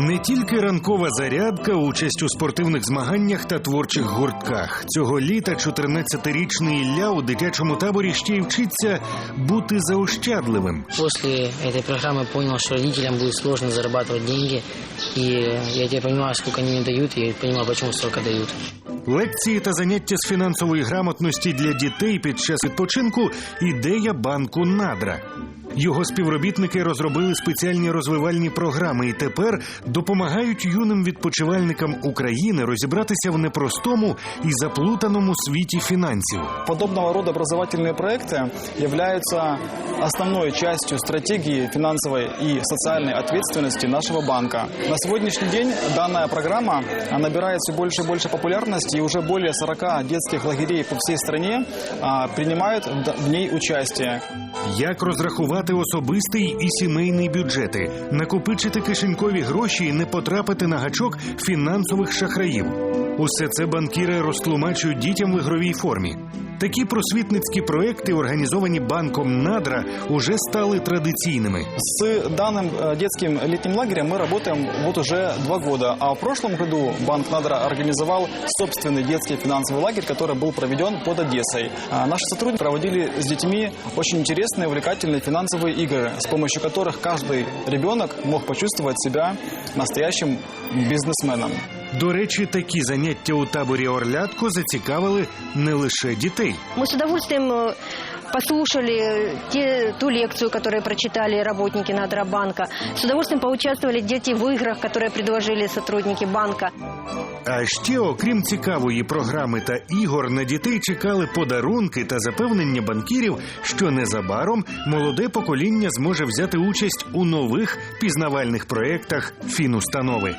Не тільки ранкова зарядка, участь у спортивних змаганнях та творчих гуртках. Цього літа 14-річний Ілля у дитячому таборі ще й вчиться бути заощадливим. После этой программы понял, что родителям будет сложно зарабатывать деньги. И я теперь понимаю, сколько они мне дают, и понимаю, почему столько дают. Лекції та заняття з фінансової грамотності для дітей під час відпочинку ідея банку Надра. Його співробітники розробили спеціальні розвивальні програми і тепер допомагають юним відпочивальникам України розібратися в непростому і заплутаному світі фінансів. Подобного рода образовательные проекты являются основной частью стратегии финансовой и социальной ответственности нашего банка. На сегодняшний день данная программа а, набирает все больше и больше популярности, и уже более 40 детских лагерей по всей стране а, принимают в ней участие. Як розрахувати особистий і сімейний бюджети, накопичити кишенькові гроші і не потрапити на гачок фінансових шахраїв. Усе це банкіри розтлумачують дітям в ігровій формі. Такі просвітницькі проекти, організовані банком Надра, уже стали традиційними. С данным э, детским летним лагерем мы работаем вот уже два года. А в прошлом году Банк Надра организовал собственный детский финансовый лагерь, который был проведен под Одессой. А Наши сотрудники проводили с детьми очень интересные, увлекательные финансовые игры, с помощью которых каждый ребенок мог почувствовать себя настоящим бизнесменом. До речі, такі заняття у таборі Орлятко зацікавили не лише дітей. Мы с удовольствием э, послушали те, ту лекцию, которую прочитали работники Надробанка. С удовольствием поучаствовали дети в играх, которые предложили сотрудники банка. А ще, окрім цікавої програми та ігор, на дітей чекали подарунки та запевнення банкірів, що незабаром молоде покоління зможе взяти участь у нових пізнавальних проєктах фінустанови.